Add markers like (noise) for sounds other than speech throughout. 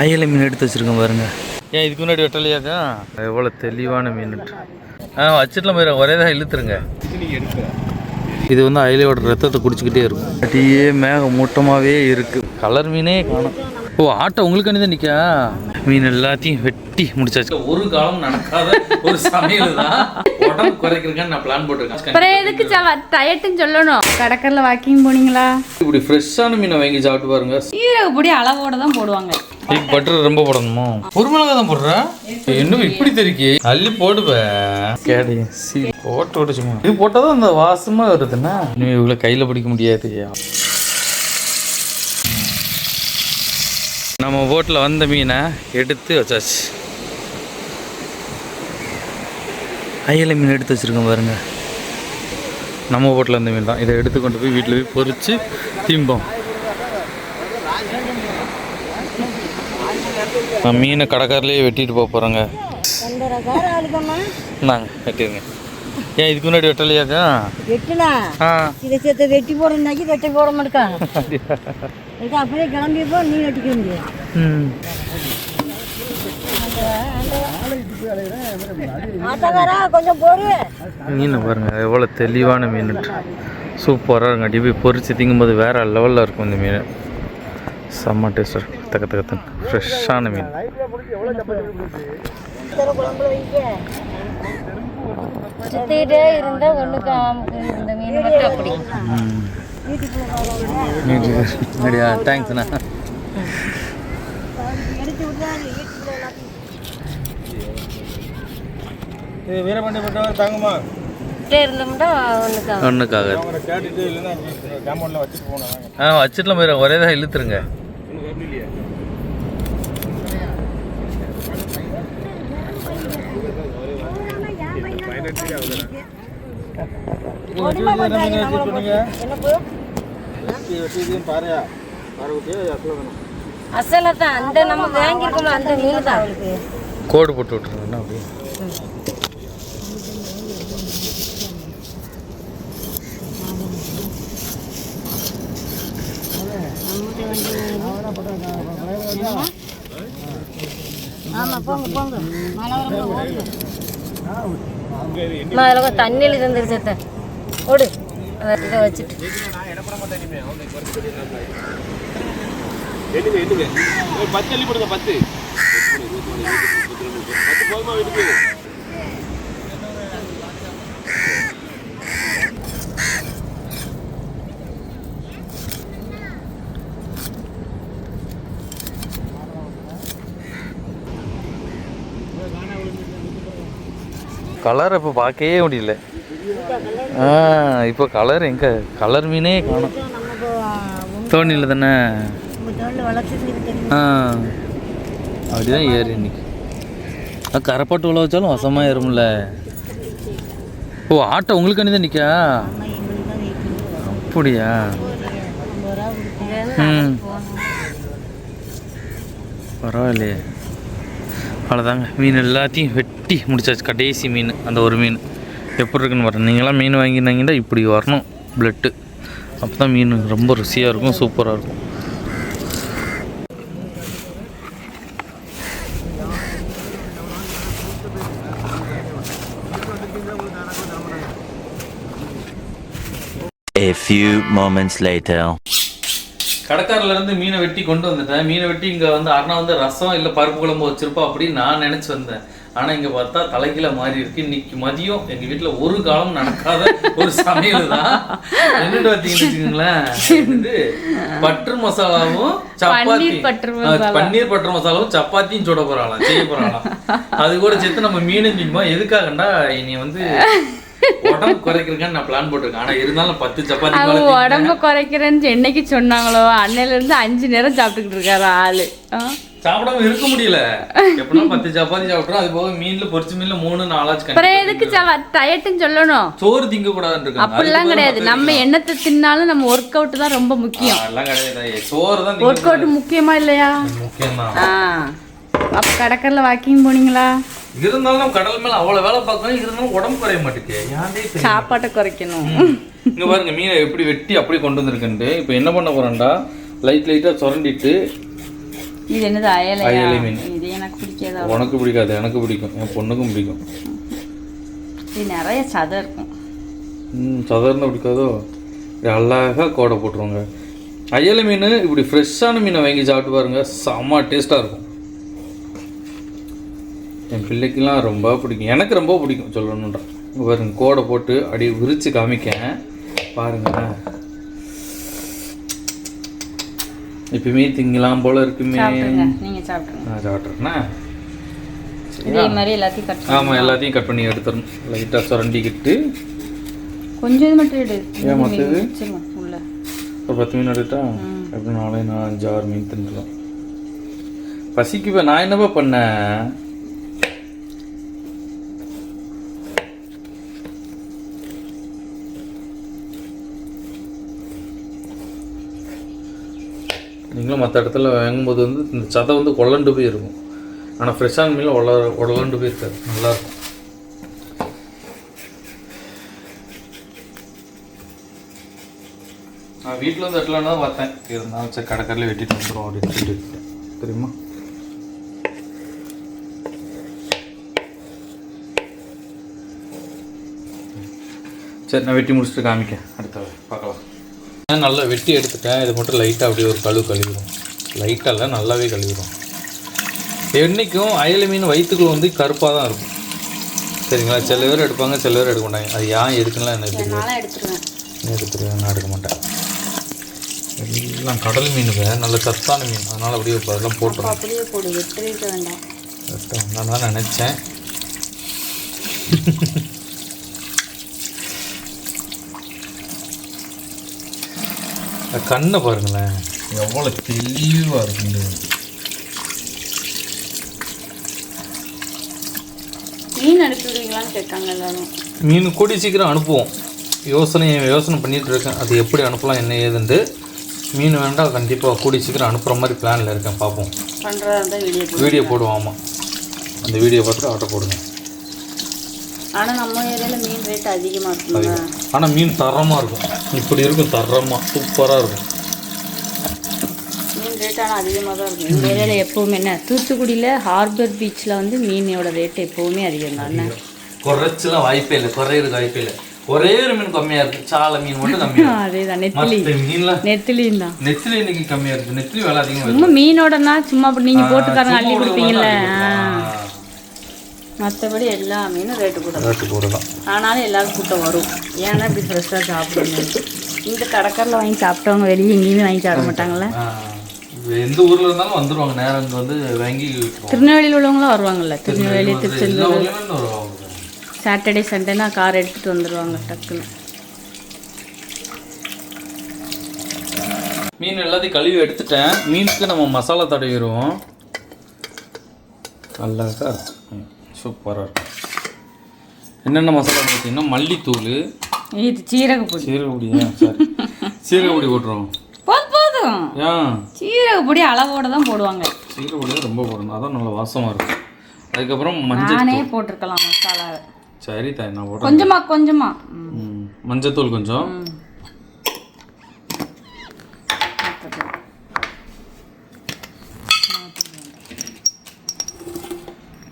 அயல மீன் எடுத்து வச்சிருக்கேன் பாருங்க. ஏன் இதுக்கு முன்னாடி வெட்டலையாக்கா எவ்வளோ தெளிவான மீன் ஆ வச்சிடலாம் போயிடும் ஒரே தான் இழுத்துருங்க. இது வந்து அயலையோட ரத்தத்தை குடிச்சிக்கிட்டே இருக்கும். அப்படியே மேக மூட்டமாகவே இருக்கு. கலர் மீனே காணும். ஓ ஆட்டோ உங்களுக்கு தான் நிற்கா மீன் எல்லாத்தையும் வெட்டி முடிச்சாச்சு. ஒரு காலம் நடக்காத ஒரு சமையல் தான். உடம்பு நான் பிளான் போட்டிருக்கேன். அப்புறம் எதுக்கு சவ டயட்டுன்னு சொல்லணும். கடற்கரில் வாக்கிங் போனீங்களா? இப்படி ஃப்ரெஷ்ஷான மீனை வாங்கி சாப்பிட்டு பாருங்க. சீரக பொடி அளவோட தான் போடுவாங்க. இதுக்கு பட்டர் ரொம்ப போடணுமோ? ஒரு மிளகா தான் போடுற? இன்னும் இப்படி தெரிக்கி அள்ளி போடுவேன் கேடி. சி போட்டு விட சும்மா. இது போட்டாதான் அந்த வாசமா வருதுன்னா இனிமே இவ்வளோ கையில் பிடிக்க முடியாது. நம்ம போட்டில் வந்த மீனை எடுத்து வச்சாச்சு. அயலை மீன் எடுத்து வச்சிருக்கோம் பாருங்க. நம்ம போட்டில் வந்த மீன் தான். இதை எடுத்து கொண்டு போய் வீட்டில் போய் பொரிச்சு திம்போம். நான் மீனை கடற்கரையிலேயே வெட்டிட்டு போக போகிறோங்க நாங்க வெட்டிடுங்க. ஏன் இதுக்கு முன்னாடி வெட்டலையாக்கா? வெட்டலாம் ஆ. இதை சேர்த்து வெட்டி போடுறதுனாக்கி வெட்டி போட மாட்டேன் இது அப்படியே கிளம்பி போ நீ வெட்டிக்க முடியும் மீனை பாருங்க எவ்வளோ தெளிவான மீன் சூப்பராக இருக்கும் அடி போய் பொரிச்சு திங்கும்போது வேற லெவலில் இருக்கும் இந்த மீன். செம்ம டேஸ்ட் தக்க தக்க தக்க. ஃப்ரெஷ்ஷான மீன். குழம்புல வைக்க சுத்திக்கிட்டே இருந்தா ஒண்ணுக்கு இந்த மீன் மட்டும் அப்படி ம். அப்படியா தேங்க்ஸ்ண்ணா எடுத்து விட்டாரு வீட்டுக்குள்ள எல்லாத்தையும் வீரபாண்டி பட்டவங்க தாங்குமா இருந்தோம்னா ஒண்ணுக்கு. ஒன்றுக்காக ஆ வச்சிடலாம் போயிடும் ஒரே தான் இழுத்துருங்க என்ன போ வெட்டியதையும் பாருயா பாரு குட்டியா அசல தான் அந்த நம்ம வாங்கியிருக்கோம்ல அந்த தான் கோடு போட்டு விட்டுருங்க ஆமா போங்க போங்க. மழை வரும்போது ஓடுங்க அதில் கொஞ்சம் தண்ணியில் இருந்துருச்சு அத்தை. ஓடு அதை இதை வச்சுட்டு எண்ணுங்க எண்ணுங்க பத்து அள்ளி போடுங்க பத்து பத்து போதுமா வீட்டுக்கு கலர் இப்போ பார்க்கவே முடியல. ஆ இப்போ கலர் எங்க? கலர் மீனே காணும். தோணியில் தானே? ஆ. அப்படிதான் ஏறி இன்னைக்கு. கரைப்பட்டு உள்ள வச்சாலும் வசமாக ஏறும்ல. ஓ ஆட்டோ உங்களுக்கு அணி தான் நிற்கா அப்படியா? ம். பரவாயில்லையே. அவ்வளோதாங்க மீன் எல்லாத்தையும் வெட்டி முடிச்சாச்சு. கடைசி மீன் அந்த ஒரு மீன். எப்படி இருக்குன்னு வரணும் நீங்களாம் மீன் வாங்கினாங்கன்னா இப்படி வரணும். பிளட்டு அப்போ தான் மீன் ரொம்ப ருசியாக இருக்கும் சூப்பராக இருக்கும். A few moments later. கடற்கரையில இருந்து மீனை வெட்டி கொண்டு வந்துட்டேன். மீனை வெட்டி இங்கே வந்து அண்ணா வந்து ரசம் இல்லை பருப்பு குழம்பு வச்சிருப்பா அப்படின்னு நான் நினச்சி வந்தேன். ஆனால் இங்கே பார்த்தா தலைகீழ மாறி இருக்கு. இன்னைக்கு மதியம் எங்கள் வீட்டில் ஒரு காலம் நடக்காத ஒரு சமையல் தான் என்னட்டு பார்த்தீங்கன்னு இது பட்டர் மசாலாவும் சப்பாத்தி. பன்னீர் பட்டர் மசாலாவும் சப்பாத்தியும் சுட போறாளாம் செய்ய போறாளாம். அது கூட சேர்த்து நம்ம மீனும் திங்குமா எதுக்காகண்டா இனி வந்து உடம்பு குறைக்கிறதுக்கான நான் பிளான் போட்டிருக்கேன். ஆனா இருந்தாலும் பத்து சப்பாத்தி மேல அவங்க திம்பேன். உடம்ப குறைக்கிறேன்னு என்னைக்கு சொன்னாங்களோ அன்னையில இருந்து அஞ்சு நேரம் சாப்பிட்டுக்கிட்டு இருக்காரு ஆளு. சாப்பிடாம இருக்க முடியல. எப்படின்னா பத்து சப்பாத்தி சாப்பிட்றோம் அது போக மீன்ல பொரிச்ச மீன்ல மூணு நாலாச்சு அப்புறம் எதுக்கு டயட்டுன்னு சொல்லணும். சோறு திங்க கூடாதுன்னு அப்படிலாம் கிடையாது. நம்ம எண்ணத்தை தின்னாலும் நம்ம ஒர்க் அவுட் தான் ரொம்ப முக்கியம். அதெல்லாம் கிடையாது. சோறு தான் ஒர்க் அவுட் முக்கியமா இல்லையா? முக்கியம் அப்ப கடற்கரில் வாக்கிங் போனீங்களா? இருந்தாலும் நம்ம கடல் மேல அவ்வளவு வேலை பார்க்கணும் இருந்தாலும் உடம்பு குறைய மாட்டேங்குது. சாப்பாட்டை குறைக்கணும். இங்க பாருங்க மீனை எப்படி வெட்டி அப்படியே கொண்டு வந்திருக்கேன்ட்டு. இப்போ என்ன பண்ண போறேன்டா? லைட் லைட்டா சுரண்டிட்டு. இது என்னது அயலையா? அயலை மீன். இது எனக்கு பிடிக்காதா? உனக்கு பிடிக்காது எனக்கு பிடிக்கும். என் பொண்ணுக்கும் பிடிக்கும். இது நிறைய சதை இருக்கும். ம் சாதாரண பிடிக்காதோ? அழகாக கோடை போட்டுருவாங்க. அயலை மீன் இப்படி ஃப்ரெஷ்ஷான மீனை வாங்கி சாப்பிட்டு பாருங்க செம்ம டேஸ்ட்டாக இருக்கும். என் பிள்ளைக்கெல்லாம் ரொம்ப பிடிக்கும். எனக்கு ரொம்ப பிடிக்கும் சொல்லணுன்றா பாருங்க கோடை போட்டு அப்படியே விரித்து காமிக்கேன். பாருங்க. இப்பயுமே திங்கலாம் போல இருக்குமே. நீங்கள் சாப்பிட்ருங்க நான் சாப்பிட்றேன்னா இதே மாதிரி எல்லாத்தையும் கட் ஆமாம் எல்லாத்தையும் கட் பண்ணி எடுத்துடணும். லைட்டாக சுரண்டிக்கிட்டு. கொஞ்சம் மட்டும் எடு. ஏன் மற்றது வச்சிருங்க உள்ள. ஒரு பத்து மீன் எடுத்தா எப்படி நாளே நான் அஞ்சு ஆறு மீன் தின்னுலாம் பசிக்கு நான் என்னப்பா பண்ணேன்? நீங்களும் மற்ற இடத்துல வாங்கும்போது வந்து இந்த சதை வந்து கொள்ளண்டு போய் இருக்கும். ஆனால் ஃப்ரெஷ்ஷான மீன் உள்ள உடலண்டு போய் இருக்காது. நல்லாயிருக்கும் நான் வீட்டில் வந்து எட்டலாம் தான் பார்த்தேன். இருந்தாலும் சரி கடைக்கரில் வெட்டிட்டு வந்துடும் அப்படின்னு சொல்லிட்டு. தெரியுமா? சரி நான் வெட்டி முடிச்சுட்டு காமிக்க அடுத்த நல்லா வெட்டி எடுத்துட்டேன். இது மட்டும் லைட்டாக அப்படியே ஒரு கழுவு கழுவிடும். லைட்டாக இல்லை நல்லாவே கழுவிடும். என்றைக்கும் அயல மீன் வயிற்றுக்குள்ள வந்து கருப்பாக தான் இருக்கும். சரிங்களா? சில பேர் எடுப்பாங்க சில பேர் எடுக்க மாட்டாங்க. அது ஏன் எதுக்குன்னா நானும் எடுத்துருவேன். நான் எடுக்க மாட்டேன். எல்லாம் கடல் மீனுங்க நல்ல சத்தான மீன். அதனால் அப்படியே இப்போ அதெல்லாம் போட்டுருவோம் அப்படியே போடு. வெட்டி வேண்டாம். நான் தான் நினச்சேன். கண்ணை பாருங்களேன். எவ்வளோ தெளிவாக இருக்குங்க மீன் எல்லாரும். கூடி சீக்கிரம் அனுப்புவோம். யோசனை யோசனை பண்ணிட்டு இருக்கேன். அது எப்படி அனுப்பலாம் என்ன ஏதுன்ட்டு. மீன் வேண்டாம் கண்டிப்பாக கூடி சீக்கிரம் அனுப்புகிற மாதிரி பிளானில் இருக்கேன். பார்ப்போம். பண்ணுறதா இருந்தால் வீடியோ வீடியோ போடுவோம் ஆமாம் அந்த வீடியோ பார்த்துட்டு ஆர்டர் போடுங்க. ஆனால் நம்ம ஏரியாவில் மீன் ரேட் அதிகமாக இருக்குங்க ஆனால் மீன் தரமாக இருக்கும். இப்படி இருக்கும் தரமாக சூப்பராக இருக்கும். மீன் ரேட் ஆனால் அதிகமாக தான் இருக்கும். இந்த ஏரியாவில் எப்போவுமே என்ன தூத்துக்குடியில் ஹார்பர் பீச்சில் வந்து மீனோட ரேட் எப்போவுமே அதிகம் தான். குறைச்சலாம் வாய்ப்பே இல்லை குறையிறதுக்கு வாய்ப்பே இல்லை. ஒரே ஒரு மீன் சாலை மீன் மட்டும் கம்மியாக அதே தான் நெத்திலி. மீன்லாம் நெத்திலியும் தான். நெத்திலி இன்னைக்கு கம்மியாக இருக்குது நெத்திலி விலை அதிகமாக சும்மா மீனோடனா சும்மா நீங்கள் போட்டுக்காரங்க அள்ளி கொடுப்பீங்கல்ல? மற்றபடி எல்லா மீனும் ரேட்டு கூட ரேட்டு கூட தான். ஆனாலும் எல்லாரும் கூட்டம் வரும். ஏன்னா இப்படி ஃப்ரெஷ்ஷாக சாப்பிடணும். இந்த கடற்கரில் வாங்கி சாப்பிட்டவங்க வெளியே எங்கேயுமே வாங்கி சாப்பிட மாட்டாங்கல்ல? ஆ, எந்த ஊரில் இருந்தாலும் வந்துடுவாங்க நேரம் வந்து வாங்கி. திருநெல்வேலியில் உள்ளவங்களும் வருவாங்கல்ல? திருநெல்வேலி திருச்செந்தூர். சாட்டர்டே சண்டேனா கார் எடுத்துகிட்டு வந்துடுவாங்க டக்குன்னு. மீன் எல்லாத்தையும் கழுவி எடுத்துட்டேன். மீனுக்கு நம்ம மசாலா தடவிடுவோம். நல்லாக்கா இருக்கும் சூப்பராக இருக்கும் என்னென்ன மசாலா பார்த்தீங்கன்னா மல்லித்தூள் இது சீரகப்பொடி சீரகப்பொடியா சாரி. சீரகப்பொடி போட்டுருவோம். போதும் போதும். ஏன் சீரகப்பொடி அளவோட தான் போடுவாங்க. சீரகப்பொடி தான் ரொம்ப போடணும். அதான் நல்லா வாசமாக இருக்கும். அதுக்கப்புறம் மஞ்சள் நானே போட்டிருக்கலாம் மசாலாவை சரி தாய் நான் போடுறேன். கொஞ்சமா கொஞ்சமா. மஞ்சத்தூள் கொஞ்சம்.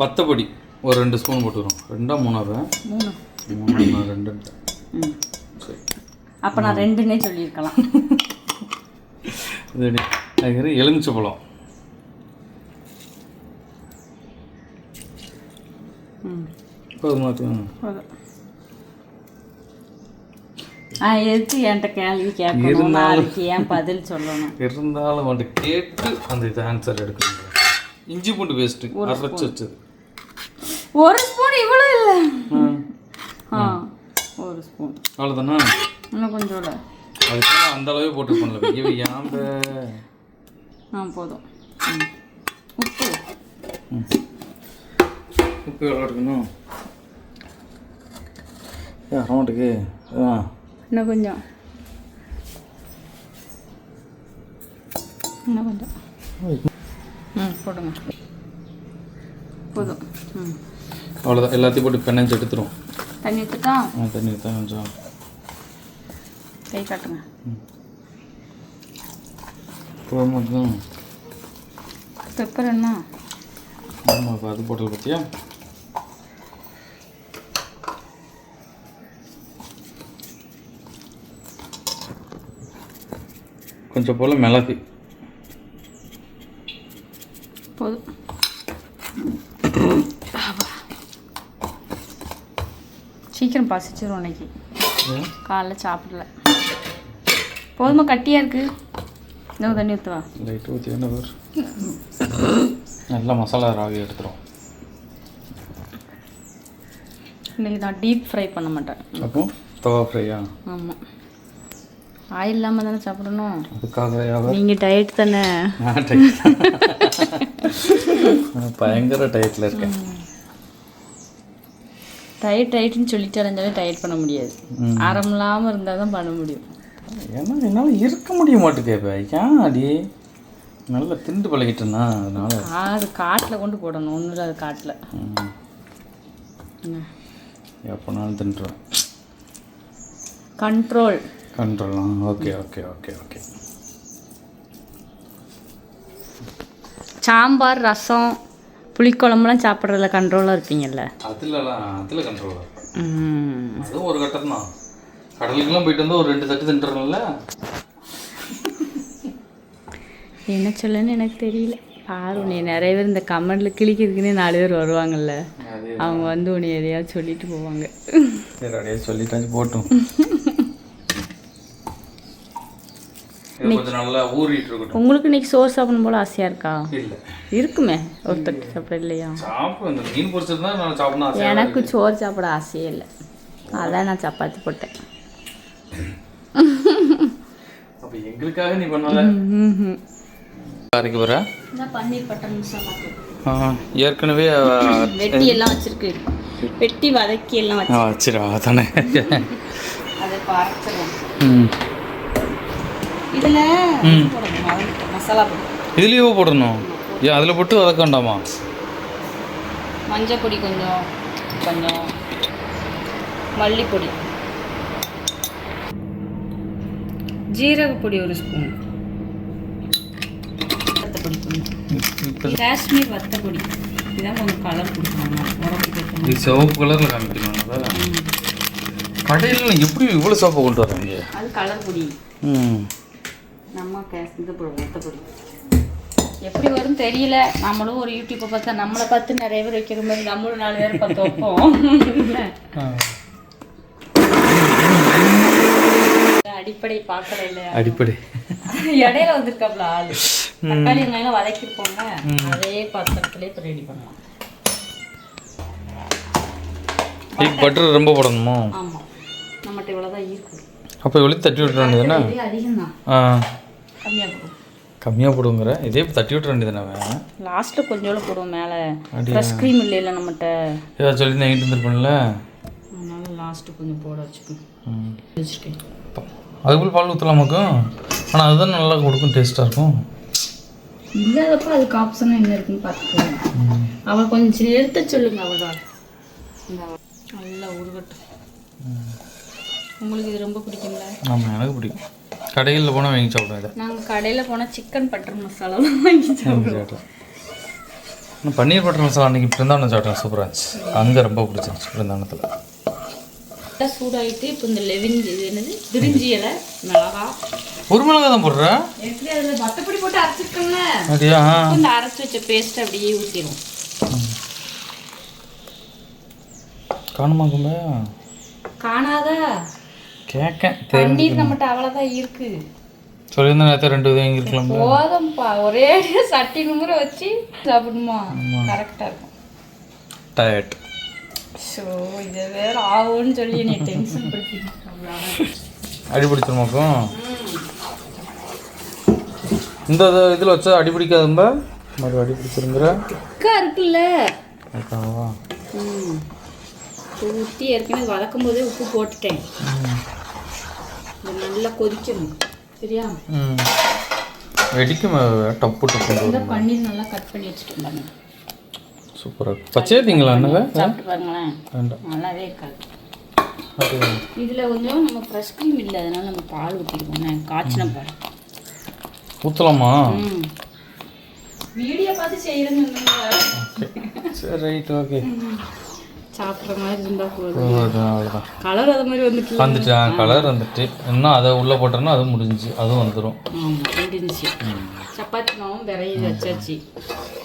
பத்தப்பொடி. ஒரு ரெண்டு ஸ்பூன் போட்டுக்கிறோம். ரெண்டா மூணாவே? மூணு. மூணு ரெண்டு. ம். சரி. அப்போ நான் ரெண்டுன்னே சொல்லியிருக்கலாம். சரி அதுக்கு எலுமிச்சை பழம். போதுமா. ஆ எதுக்கு என்கிட்ட கேள்வி கேட்கணும்? நாளைக்கு ஏன் பதில் சொல்லணும்? இருந்தாலும் வந்துட்டு கேட்டு அந்த இது ஆன்சர் எடுக்கணும். இஞ்சி பூண்டு பேஸ்ட்டு அரைச்சி வச்சது. ஒரு ஸ்பூன் இவ்வளோ இல்லை. ஆ. ஒரு ஸ்பூன் அவ்வளோதானா இன்னும் கொஞ்சம் விட அதுக்கு அந்த அளவே போட்டு பண்ணல வெய்ய வையாம்ப ஆ போதும். உப்பு. உப்பு எவ்வளோ இருக்கணும் ஏ அமௌண்ட்டுக்கு. ஆ. இன்னும் கொஞ்சம். இன்னும் கொஞ்சம். ம் போடுங்க. போதும். ம். அவ்வளோதான் எல்லாத்தையும் போட்டு பெண்ணஞ்சு எடுத்துரும் தண்ணி ஊற்றுட்டா ஆ தண்ணி ஊற்றா கொஞ்சம் கை காட்டுங்க. போதும் பெப்பர் என்ன ஆமாம் இப்போ அது போட்டல் பற்றியா கொஞ்சம் போல் மிளகு போதும் ஆவா. பசிச்சிரும் இன்னைக்கு. காலைல சாப்பிடல. போதுமா கட்டியாக இருக்கு? இன்னும் தண்ணி ஊற்றுவா லைட்டு ஊற்றி என்ன நல்லா மசாலா ராவி எடுத்துரும். இன்னைக்கு நான் டீப் ஃப்ரை பண்ண மாட்டேன். அப்போ தவா ஃப்ரையா ஆமாம் ஆயில் இல்லாமல் தானே சாப்பிடணும். அதுக்காக நீங்கள் டயட் தானே. (laughs) பயங்கர டயட்டில் இருக்கேன். டயட் டயட்னு சொல்லிட்டு அலைஞ்சாலே டயட் பண்ண முடியாது. ஆரம் இல்லாமல் இருந்தால் தான் பண்ண முடியும். ஏன்னா என்னால் இருக்க முடிய மாட்டேங்குது இப்போ. ஏன் அடி? நல்லா திண்டு பழகிட்டேன்னா அதனால. ஆடு காட்டில் கொண்டு போடணும் ஒன்றும் இல்லாத காட்டில். ம். எப்போனாலும் தின்றுவேன். Control கண்ட்ரோலாம் okay okay okay okay. Sambar rasam. புளிக்குழம்புலாம் சாப்பிட்றதுல கண்ட்ரோலாக இருப்பீங்கல்ல? அதுலலாம் அதில் கண்ட்ரோலாக ம். அதுவும் ஒரு கட்டம் தான் கடலுக்கெல்லாம் போயிட்டு வந்து ஒரு ரெண்டு தட்டு தின்ட்டுறோம்ல என்ன சொல்லன்னு எனக்கு தெரியல. பாரு உன்னை நிறைய பேர் இந்த கமெண்ட்ல கிளிக்கிறதுக்குன்னே நாலு பேர் வருவாங்கல்ல. அவங்க வந்து உன்னை எதையாவது சொல்லிட்டு போவாங்க. சரி அப்படியே சொல்லிட்டாச்சு போட்டும் (laughs) இது கொஞ்சம் நல்லா ஊறிட்டு இருக்கட்டும் உங்களுக்கு இன்னைக்கு சோறு சாப்பிடணும் போல ஆசையா இருக்கா? இல்லை. இருக்குமே. ஒரு தட்டு சாப்பிட இல்லையா? சாப்பிடும் இந்த மீன் பொரிச்சிருந்தா நான் சாப்பிடணும் ஆசையா எனக்கு சோறு சாப்பிட ஆசையே இல்லை. அதான் நான் சப்பாத்தி போட்டேன். அப்போ எங்களுக்காக நீ பண்ணல? அரைக்க போகிற பன்னீர் பட்டர் மசாலா ஏற்கனவே வெட்டி எல்லாம் வச்சிருக்கு. வெட்டி வதக்கி எல்லாம் வச்சு வச்சிரா தானே அதை பறச்சிடும் ம் இதில் ம். மசாலா பொடி இதுலேயே போடணும். ஏன் அதில் போட்டு வதக்க வேண்டாமா? மஞ்சள் பொடி கொஞ்சம் கொஞ்சம். மல்லிப்பொடி. ஜீரக பொடி ஒரு ஸ்பூன் காஷ்மீர் வத்தப்பொடி. இதான் கொஞ்சம் கலர் கொடுக்கணும். இது சிவப்பு கலரில் காமிக்கணும் கடையில் எப்படி இவ்வளோ சோப்பை கொண்டு வராங்க? அது கலர் பொடி. ம். நம்ம பொடி. வத்தப்பொடி எப்படி வரும் தெரியல. நம்மளும் ஒரு யூடியூப்பை பார்த்தா நம்மளை பார்த்து நிறைய பேர் வைக்கிற மாதிரி நம்மளும் நாலு பேர் பார்த்து வைப்போம். அடிப்படை பார்க்கல இல்லையா? அடிப்படை. இடையில வந்திருக்காப்ல ஆளு. தக்காளி வெங்காயம் வதக்கிருப்போங்க அதே பாத்திரத்துல இப்போ ரெடி பண்ணலாம். பட்டர் ரொம்ப போடணுமோ? ஆமா. நம்மகிட்ட இவ்வளோதான் இருக்கு. அப்போ வெளியே தட்டி விட்டுற வேண்டியதானே இதே அதிகம் தான் ஆ. கம்மியாக போடும். கம்மியாக போடுங்கிற? இதே இப்போ தட்டி விட்டுற வேண்டியதானே அவன் லாஸ்ட்டில் கொஞ்சோட போடுவோம் மேலே? ஃப்ரெஷ் க்ரீம் இல்லைல்ல நம்மகிட்ட. ஏதாவது சொல்லி நான் இருந்திருப்பேன்ல அதனால லாஸ்ட்டு கொஞ்சம் போட வச்சுக்கணும். ம். வச்சுருக்கேன் அதுக்குள்ள பால் ஊற்றலாமாக்கும் ஆனால் அதுதான் நல்லா கொடுக்கும் டேஸ்ட்டாக இருக்கும். இல்லாதப்ப அதுக்கு ஆப்ஷனாக என்ன இருக்குன்னு பார்த்துக்கோங்க அவள் கொஞ்சம் எடுத்து சொல்லுங்க அவள் நல்லா உருகட்டும் உங்களுக்கு இது ரொம்ப பிடிக்கும்ல? ஆமாம் எனக்கு பிடிக்கும். கடைகளில் போனால் வாங்கி சாப்பிடுவேன் இதை. நாங்கள் கடையில் போனால் சிக்கன் பட்டர் மசாலாலாம் வாங்கி சாப்பிடுவோம். பன்னீர் பட்டர் மசாலா அன்றைக்கி பிருந்தாவனம் சாப்பிட்டேன் சூப்பராக இருந்துச்சு. அங்கே ரொம்ப பிடிச்சிருந்துச்சு பிருந்தாவனத்தில். நல்லா சூடாயிட்டு இப்போ இந்த லெவிஞ்சி இது என்னது? பிரிஞ்சி இலை மிளகா. ஒரு மிளகா தான் போடுற? எப்படி அதில் மற்றப்படி போட்டு அரைச்சிருக்கோம்ல? அப்படியா? இந்த அரைச்சி வச்ச பேஸ்ட் அப்படியே ஊற்றிடும் காணுமா கும்பே? காணாதா? கேட்கேன் பன்னீர் நம்மகிட்ட அவ்வளோதான் இருக்கு. சொல்லியிருந்தேன் நேரத்தை ரெண்டு இது வாங்கியிருக்கலாம் போதும்ப்பா ஒரே (laughs) சட்டி நுமுறை வச்சு சாப்பிடணுமா? கரெக்டாக இருக்கும். டயட். ஸோ இதை வேற ஆகும்னு சொல்லி நீ டென்ஷன் அடி பிடிச்சிருமாக்கும் இந்த இதில் வச்சா அடி பிடிக்காதும்ப? மறு அடி பிடிச்சிருங்கிற அக்கா இருக்குல்ல. ஊற்றி ஏற்கனவே வதக்கும் போதே உப்பு போட்டுட்டேன். இது நல்லா கொதிக்கணும். சரியா? வெடிக்கும் டப்பு டப்பு இந்த பன்னீர் நல்லா கட் பண்ணி வச்சுட்டு பாருங்க சூப்பராக பச்சையா தீங்களா சாப்பிட்டு பாருங்களேன். நல்லாவே இருக்காது. இதில் கொஞ்சம் நம்ம ஃப்ரெஷ் க்ரீம் இல்லை அதனால நம்ம பால் ஊற்றிருக்கோம் காய்ச்சின பால். ஊற்றலாமா வீடியோ பார்த்து செய்யறேன்னு சரி ரைட் ஓகே. சாப்பிட்ற மாதிரி இருந்தா போதும். அவ்வளோதான் கலர் அது. மாதிரி வந்துட்டு வந்துட்டு கலர் வந்துட்டு. இன்னும் அதை உள்ளே போட்டோன்னா அது முடிஞ்சுச்சு அதுவும் வந்துடும் சப்பாத்தி மாவும் விரைய வச்சாச்சு.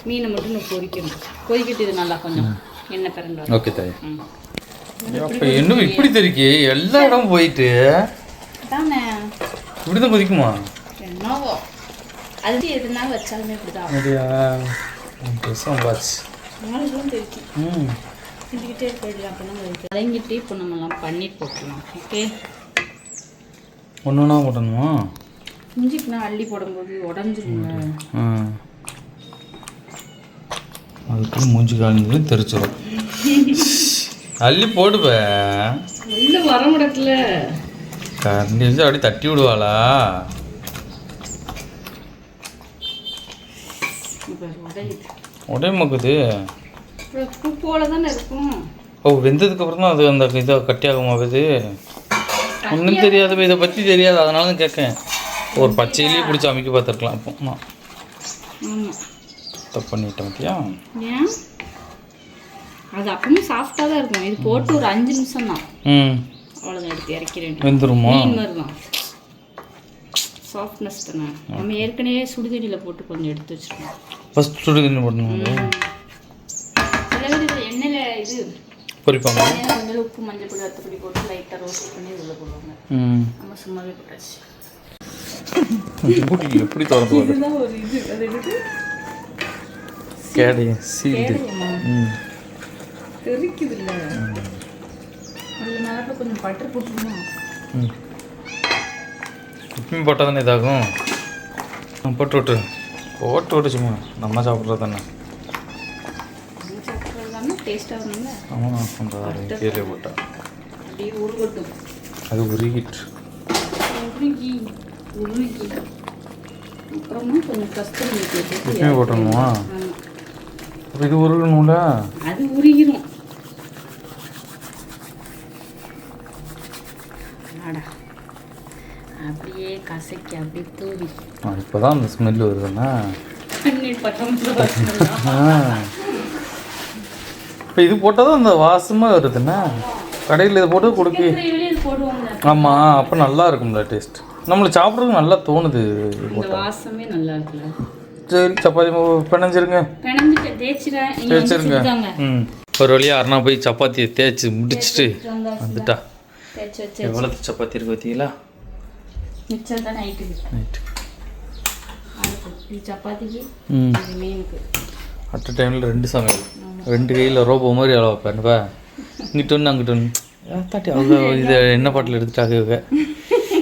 மீனை மட்டும் பொரிக்கணும் கொதிக்கிட்டு இது நல்லா கொஞ்சம் எண்ணெய் பிறண்டு ஓகே தாய். அப்போ இன்னும் இப்படி தெரிக்கி எல்லா இடமும் போயிட்டு. தானே இப்படி தான் கொதிக்குமா? என்னவோ. அது எதுனா வச்சாலுமே இப்படிதான் அப்படியா? பேசாம பாச்சு ம். செஞ்சுக்கிட்டே போயிடலாம் அப்படின்னா வரைக்கும் கலங்கிட்டு இப்போ நம்மலாம் பன்னீர் போட்டுடலாம் ஓகே? ஒன்று ஒன்றா போட்டணுமா? இஞ்சிக்கு நான் அள்ளி போடும்போது உடஞ்சிருங்க. ஆ. அதுக்குள்ள மூஞ்சி காலிஞ்சு தெரிச்சிடும் அள்ளி போடுவேன் உள்ள வர முடக்கல கரண்டி வச்சு அப்படியே தட்டி விடுவாளா? இப்போ பூ போல தானே இருக்கும். ஓ வெந்ததுக்கு அப்புறம் தான் அது அந்த இதை கட்டியாகுமாகுது? ஒன்றும் தெரியாது இதை பற்றி தெரியாது அதனால தான் கேட்கேன். ஒரு பச்சையிலேயே பிடிச்சி அமைக்க பார்த்துருக்கலாம் அப்போ தப்பு பண்ணிட்டேன் பார்த்தியா ஏன்? அது அப்பவும் சாஃப்டாக தான் இருக்கும். இது போட்டு ஒரு அஞ்சு நிமிஷம் தான். ம். அவ்வளோதான் எடுத்து இறக்கிறேன் வெந்துருமா? தான் சாஃப்ட்னஸ் தானே. நம்ம ஏற்கனவே சுடுதண்ணியில் போட்டு கொஞ்சம் எடுத்து வச்சிருக்கோம். ஃபஸ்ட் சுடு தண்ணி போடணும் இது. பொரிப்பாங்க கொஞ்சம் உப்பு மஞ்சள் பொடி வத்தப்பொடி போட்டு லைட்டாக ரோஸ்ட் பண்ணி இதில் போடுவாங்க. ம். நம்ம சும்மாவே போட்டாச்சு. மூடி எப்படி திறந்து வருது இதுதான் ஒரு இது. அது எடுத்து கேடைய சீடு. ம். தெரிக்குது இல்லை அதில் நேரத்தில் கொஞ்சம் பட்டர் போட்டுருமா ம். உப்புமே போட்டால் தானே இதாகும் போட்டு விட்டு போட்டு விட்டு சும்மா. நம்ம சாப்பிட்றது தானே டேஸ்ட்டாக வரணும்ல ஆமாம் அந்த கீழே போட்டா. அப்படியே உருகட்டும். அது உருகிட்டு. உருகி உருகி. அப்புறமா கொஞ்சம் கஸ்தூரி உப்புமே போட்டணுமா இது உருகணும்ல? அது உருகிரும். அடா அப்படியே கசக்கி அப்படியே தூவி. இப்போ தான் அந்த ஸ்மெல் (laughs) வாசனை இப்போ இது போட்டால் தான் அந்த வாசமாக வருதுண்ணா கடையில் இதை போட்டு கொடுக்க ஆமாம் அப்போ நல்லா இருக்கும்ல டேஸ்ட். நம்மளுக்கு சாப்பிட்றதுக்கு நல்லா தோணுது இது வாசமே நல்லா இருக்குல்ல. சரி சப்பாத்தி பிணைஞ்சிருங்க. தேய்ச்சிருங்க. ம். ஒரு வழியாக அருணா போய் சப்பாத்தியை தேய்ச்சி முடிச்சுட்டு வந்துட்டா. எவ்வளோ சப்பாத்தி இருக்கு பார்த்தீங்களா இது சப்பாத்திக்கு மீனுக்கு. அட் டைமில் ரெண்டு சமையல் ரெண்டு கையில் ரோபோ மாதிரி எவ்வளோ வைப்பேன்ப்பா இங்கிட்டு ஒன்று அங்கிட்டு ஒன்று தாட்டி அவங்க (laughs) இதை என்ன பாட்டில் எடுத்துட்டாங்க இவங்க?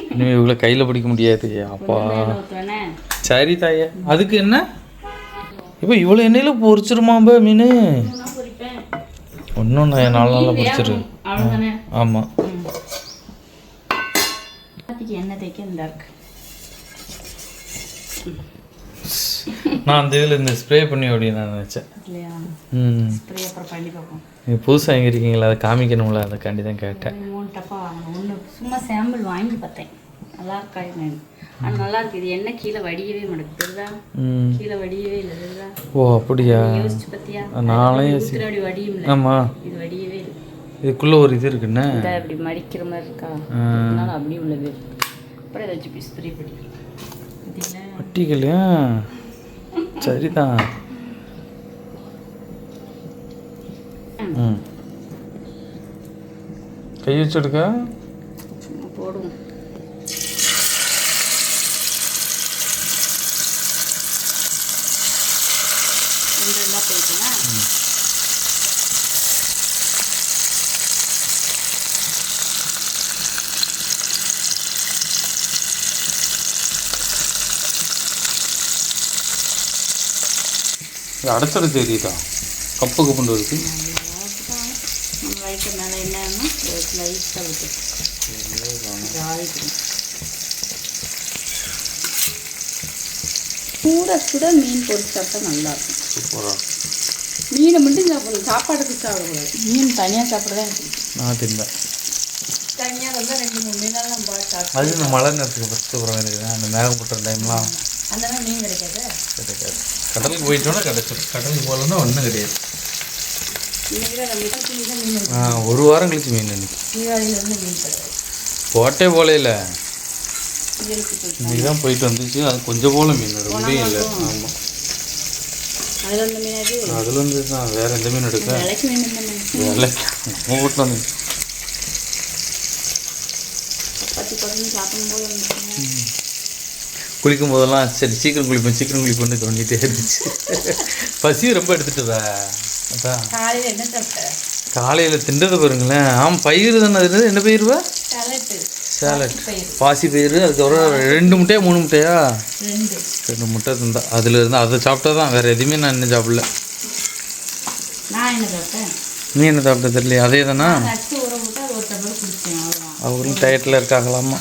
இனிமேல் இவங்களை கையில் பிடிக்க முடியாது அப்பா. சரி தாயே. அதுக்கு என்ன? இப்போ இவ்வளோ எண்ணெயில் பொரிச்சிருமாம்ப மீன்? ஒன்றும் நான் நாலு பொரிச்சிரு அவ்வளோதானே ஆமாம் எண்ணெய் தேய்க்க இந்த இருக்கு (laughs) நான் அந்த இதில் இந்த ஸ்ப்ரே பண்ணி அப்படின்னு நான் நினச்சேன். ம். நீங்கள் புதுசாக எங்கே இருக்கீங்களா அதை காமிக்கணும்ல அதுக்காண்டி தான் கேட்டேன். மூணு டப்பா ஒன்று சும்மா சாம்பிள் வாங்கி பார்த்தேன். நல்லா இருக்கா என்னன்னு. ஆனால் நல்லா இருக்கு. இது எண்ணெய் கீழே வடியவே மாட்டேங்குது. தெரியுதா? கீழே வடியவே இல்லை. தெரியுதா? ஓ அப்படியா? யோசிச்சு பார்த்தியா? நானே அப்படி வடியும்ல ஆமாம் இது வடியவே இல்லை. இதுக்குள்ளே ஒரு இது இருக்குண்ணே இப்படி மடிக்கிற மாதிரி இருக்கா? அதனால அப்படியே உள்ளது. அப்புறம் இதை வச்சு ஸ்ப்ரே பண்ணி. பார்த்தீங்களா பட்டிகளையா சரிதான். ம். கை வச்சு எடுக்க சும்மா போடுவோம் ரெண்டு ரெண்டா போயிட்டுனா இது அடைச்சட தெரியுதா கப்பு கப்புண்டு இருக்கு. நம்ம வயிற்று மேலே என்னன்னா லைட்டாக விட்டு கூட சுட மீன் பொரிச்சு சாப்பிட்டா நல்லா இருக்கும். சூப்பராக மீனை மட்டும் சாப்பிடணும் சாப்பாடுக்கு சாப்பிடக்கூடாது மீன் தனியாக சாப்பிட தான் எனக்கு பிடிக்கும். நான் தின்பேன் தனியாக வந்தால் ரெண்டு மூணு பாட்டு சாப்பிட்டு அது இந்த மழை நேரத்துக்கு ஃபஸ்ட்டு அப்புறம் இருக்குது. அந்த மேகப்பட்ட டைம்லாம் அந்த மாதிரி மீன் கிடைக்காது? கிடைக்காது. கடலுக்கு போயிட்டோன்னா கிடச்சிடும் கடலுக்கு போகலன்னா ஒன்றும் கிடையாது. ஆ ஒரு வாரம் கழிச்சு மீன் இன்னைக்கு போட்டே போலையில. இன்னைக்கு தான் போயிட்டு வந்துச்சு. அது கொஞ்சம் போல மீன் ரொம்ப இல்லை. ஆமாம் அதில் அதுல இருந்து தான் வேற எந்த மீன் எடுக்க? விலைக்கு. மீன். வேலை நம்ம வீட்டில் வந்து பத்து பத்து சாப்பிடும்போது இருந்துச்சுன்னா குளிக்கும் போதெல்லாம் சரி சீக்கிரம் குளிப்பேன் சீக்கிரம் குளிப்பேன்னு தோண்டிகிட்டே இருந்துச்சு. பசி ரொம்ப எடுத்துட்டுதா? அதான். காலையில் என்ன சாப்பிட்ட? காலையில் திண்டது பாருங்களேன். ஆமாம் பயிர் தானே அது? என்ன பயிருவா சேலட் பாசி பயிர் அதுக்கப்புறம் ரெண்டு முட்டையா மூணு முட்டையா? ரெண்டு. முட்டை தந்தா அதில் இருந்து அதை சாப்பிட்டா தான் வேறு எதுவுமே நான் இன்னும் சாப்பிடல. நீ என்ன சாப்பிட்ட தெரியல அதே தானா? அவங்களும் டயட்டில் இருக்காங்களாமா?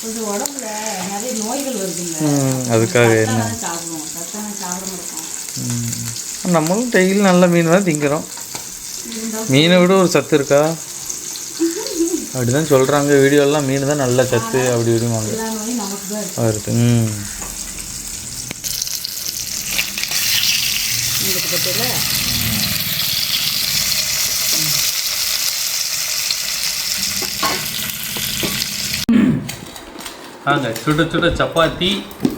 கொஞ்சம் உடம்புல நிறைய நோய்கள் வருதுங்க. ம், அதுக்காக என்ன? சாப்பிடுவோம் சத்தான சாப்பிட இருக்கோம் நம்மளும் டெய்லி நல்ல மீன் தான் திங்கிறோம். மீனை விட ஒரு சத்து இருக்கா? அப்படிதான் சொல்கிறாங்க வீடியோலாம் மீன் தான் நல்ல சத்து அப்படி இப்படிவாங்க வருது ம். ஆங்க சுட சுட சப்பாத்தி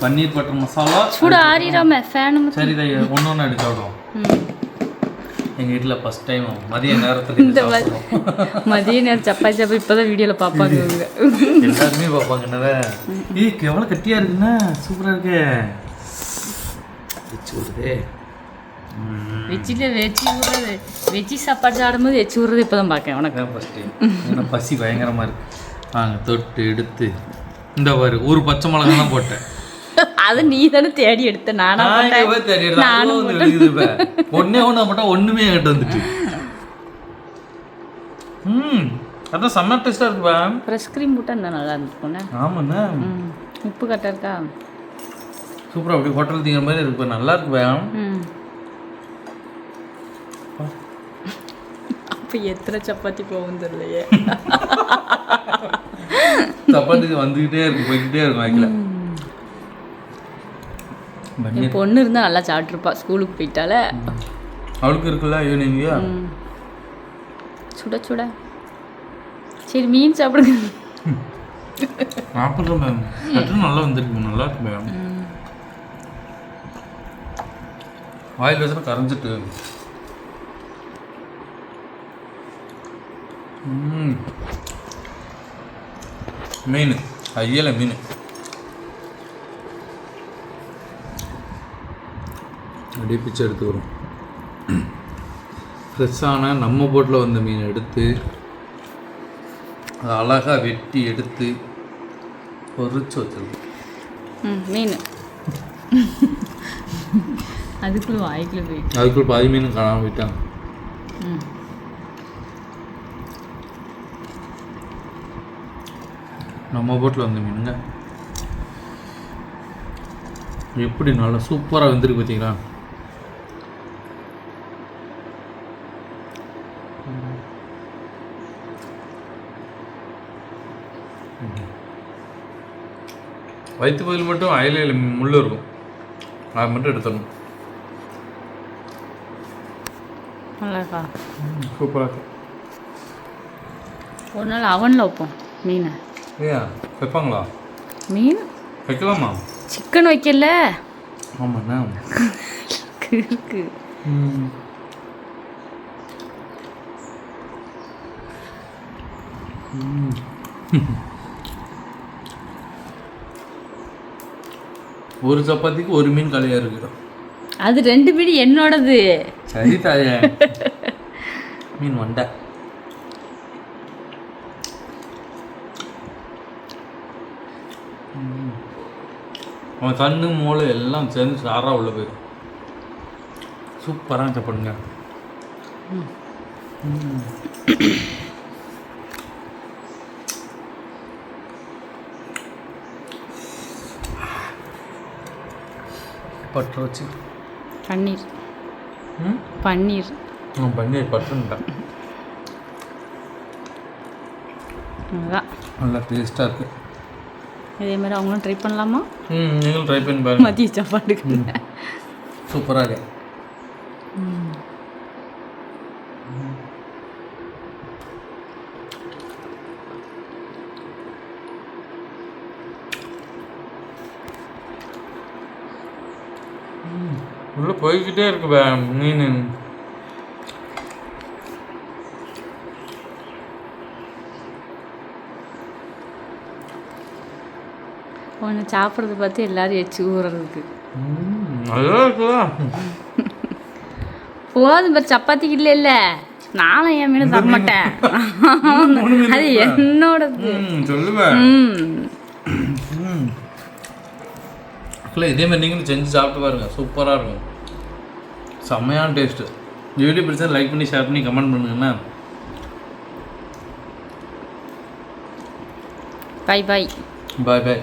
பன்னீர் பட்டர் மசாலா சூட ஆறிடாம ஃபேனு சரி இதை ஒன்று ஒன்று எடுத்து விடுவோம் எங்கள் வீட்டில் ஃபஸ்ட் டைம் மதிய நேரத்தில் இந்த மதிய நேரம் சப்பாத்தி சாப்பிட்டு இப்போ தான் வீடியோவில் பார்ப்பாங்க எல்லாருமே பார்ப்பாங்க என்னடா? இது எவ்வளோ கட்டியாக இருக்குண்ணா சூப்பராக இருக்கே. வச்சு விடுதே வெஜ்ஜில் வெஜ்ஜி விடுறது வெஜ்ஜி சாப்பாடு சாப்பிடும்போது வெஜ்ஜி விடுறது இப்போ தான் பார்க்கேன் உனக்கு. ஃபஸ்ட் டைம் பசி பயங்கரமாக இருக்கு. வாங்க தொட்டு எடுத்து. இந்த பாரு ஒரு பச்சை மிளகா தான் போட்டேன். (laughs) அது நீ தானே தேடி எடுத்த நானா போய் தேடி எடுத்தேன். இப்ப. ஒண்ணே மட்டும் ஒண்ணுமே என்கிட்ட வந்துட்டு. ம் அதான் செம்ம டேஸ்டா இருக்குப்பா ஃப்ரெஷ் க்ரீம் போட்டால் இருந்தால் நல்லா இருந்துச்சுக்கோண்ணே ஆமாண்ணா. உப்பு கரெக்டாக இருக்கா? சூப்பரா அப்படி ஹோட்டல் திங்கிற மாதிரி இருக்குப்பா நல்லா இருக்குப்பா அப்போ எத்தனை சப்பாத்தி போகும் தெரியலையே. (laughs) சப்பாத்தி வந்துகிட்டே இருக்கு போய்கிட்டே இருக்கும் வாய்க்கில். என் பொண்ணு இருந்தால் நல்லா சாப்பிட்ருப்பா ஸ்கூலுக்கு போயிட்டால. அவளுக்கு இருக்குல்ல ஈவினிங் ம். சுட சுட. சரி மீன் சாப்பிடுங்க. மேம். நல்லா வந்திருக்கு நல்லா இருக்கு மேம். வாயில் வச்சுனா கரைஞ்சிட்டு. ம். மீன். ஐயல மீன். அப்படியே பிச்சை எடுத்துக்கிறோம் ஃப்ரெஷ்ஷான நம்ம போட்டில் வந்த மீன் எடுத்து அதை அழகாக வெட்டி எடுத்து பொரிச்சு வச்சிருக்கோம். ம் மீன். அதுக்குள்ள வாய்க்குள்ள போயிட்டு. அதுக்குள்ள பாதி மீன் காணாமல் போயிட்டாங்க. நம்ம போட்டில் வந்த மீனுங்க எப்படி நல்லா சூப்பராக வெந்திருக்கு பார்த்தீங்களா வயிற்று பகுதியில் மட்டும் அயலையில் முள் இருக்கும். அதை மட்டும் எடுத்துடணும். சூப்பராக இருக்கும் ஒரு நாள் அவனில் வைப்போம் மீனை. ஏன் வைப்பாங்களா? மீன்? வைக்கலாமா? சிக்கன் வைக்கல. ஆமாண்ணா. இருக்கு. ஒரு சப்பாத்திக்கு ஒரு மீன் காலியாக இருக்கு அது ரெண்டு மீன் என்னோடது. சரி தாயே. மீன் வண்டை. அவன் கண்ணு மூளை எல்லாம் சேர்ந்து சாராக உள்ள போயிடும் சூப்பராக சாப்பிடுங்க பட்டர் வச்சு. பன்னீர். ம்? பன்னீர். பன்னீர் பட்டர்ன்ட்டேன் அதுதான் நல்லா டேஸ்ட்டாக இருக்குது இதே மாதிரி அவங்களும் ட்ரை பண்ணலாமா? ம் நீங்களும் ட்ரை பண்ணி பாருங்க. மதிய சாப்பாட்டுக்கு. சூப்பராக இருக்கு. உள்ள போய்கிட்டே இருக்கு மீன். ஒன்று சாப்பிட்றத பார்த்து எல்லாரும் எச்சு இருக்குதா போதும் பாரு சப்பாத்திக்கு இல்லை இல்லை. நானும் என் மீன். தர மாட்டேன் அது ம் இல்லை இதே மாதிரி நீங்களும் செஞ்சு சாப்பிட்டு பாருங்க. சூப்பராக இருக்கும். செம்மையான டேஸ்ட்டு வீடியோ பிடிச்சா லைக் பண்ணி ஷேர் பண்ணி கமெண்ட் பண்ணுங்கண்ணா பாய் பாய் பாய் பாய்